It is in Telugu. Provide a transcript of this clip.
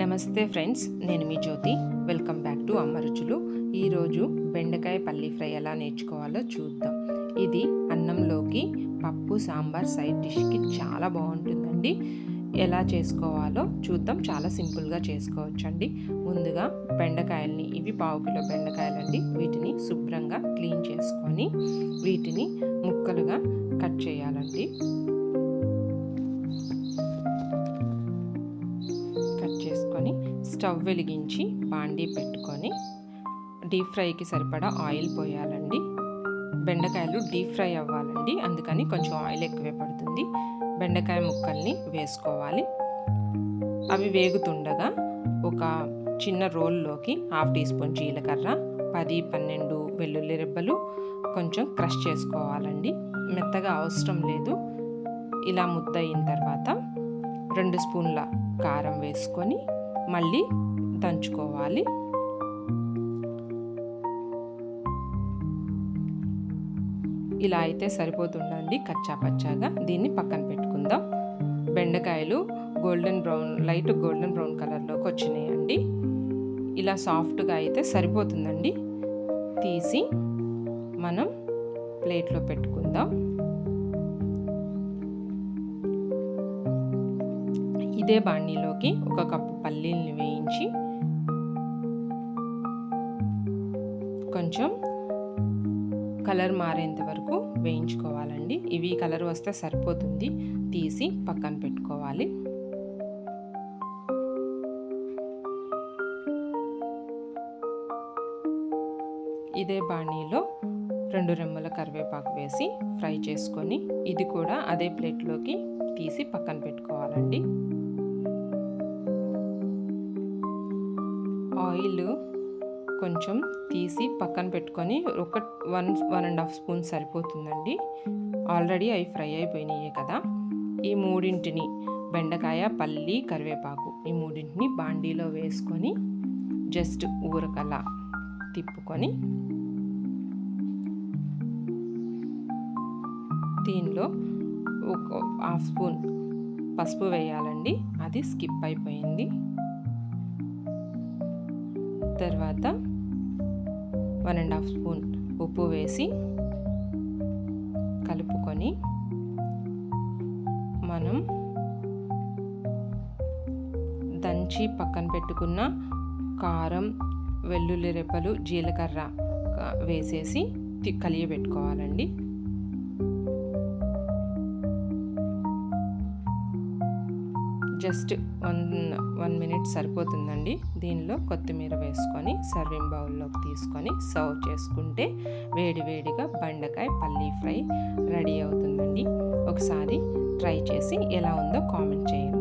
నమస్తే ఫ్రెండ్స్ నేను మీ Jyothi. Welcome back to Amma Ruchulu. ఈరోజు బెండకాయ పల్లి ఫ్రై ఎలా నేర్చుకోవాలో చూద్దాం. ఇది అన్నంలోకి పప్పు సాంబార్ సైడ్ డిష్కి చాలా బాగుంటుందండి. ఎలా చేసుకోవాలో చూద్దాం. చాలా సింపుల్గా చేసుకోవచ్చండి. ముందుగా బెండకాయల్ని ఇవి పావు కిలో బెండకాయలండి. వీటిని శుభ్రంగా క్లీన్ చేసుకొని వీటిని ముక్కలుగా కట్ చేయాలండి. చేసుకొని స్టవ్ వెలిగించి బాండీ పెట్టుకొని డీప్ ఫ్రైకి సరిపడా ఆయిల్ పోయాలండి. బెండకాయలు డీప్ ఫ్రై అవ్వాలండి. అందుకని కొంచెం ఆయిల్ ఎక్కువే పడుతుంది. బెండకాయ ముక్కల్ని వేసుకోవాలి. అవి వేగుతుండగా ఒక చిన్న రోల్లోకి హాఫ్ టీ స్పూన్ జీలకర్ర పది పన్నెండు వెల్లుల్లి రెబ్బలు కొంచెం క్రష్ చేసుకోవాలండి. మెత్తగా అవసరం లేదు. ఇలా ముద్ద అయిన తర్వాత రెండు స్పూన్ల కారం వేసుకొని మళ్ళీ దంచుకోవాలి. ఇలా అయితే సరిపోతుందండి కచ్చా పచ్చాగా దీన్ని పక్కన పెట్టుకుందాం. బెండకాయలు golden brown light golden brown కలర్లోకి వచ్చినాయండి. ఇలా సాఫ్ట్గా అయితే సరిపోతుందండి. తీసి మనం ప్లేట్లో పెట్టుకుందాం. ఇదే బాణీలోకి ఒక కప్పు పల్లీల్ని వేయించి కొంచెం కలర్ మారేంత వరకు వేయించుకోవాలండి. ఇవి కలర్ వస్తే సరిపోతుంది. తీసి పక్కన పెట్టుకోవాలి. ఇదే బాణీలో రెండు రెమ్మల కరివేపాకు వేసి ఫ్రై చేసుకొని ఇది కూడా అదే ప్లేట్లోకి తీసి పక్కన పెట్టుకోవాలండి. ఆయిల్ కొంచెం తీసి పక్కన పెట్టుకొని ఒక one one and half spoon సరిపోతుందండి. ఆల్రెడీ అవి ఫ్రై అయిపోయినాయి కదా. ఈ మూడింటిని బెండకాయ పల్లి కరివేపాకు ఈ మూడింటిని బాండీలో వేసుకొని జస్ట్ ఊరకలా తిప్పుకొని దీనిలో ఒక హాఫ్ స్పూన్ పసుపు వేయాలండి. అది స్కిప్ అయిపోయింది. తర్వాత వన్ అండ్ హాఫ్ స్పూన్ ఉప్పు వేసి కలుపుకొని మనం దంచి పక్కన పెట్టుకున్న కారం వెల్లుల్లి రెప్పలు జీలకర్ర వేసేసి కలియబెట్టుకోవాలండి. జస్ట్ వన్ వన్ మినిట్ సరిపోతుందండి. దీనిలో కొత్తిమీర వేసుకొని సర్వింగ్ బౌల్లోకి తీసుకొని సర్వ్ చేసుకుంటే వేడివేడిగా బెండకాయ పల్లీ ఫ్రై రెడీ అవుతుందండి. ఒకసారి ట్రై చేసి ఎలా ఉందో కామెంట్ చేయండి.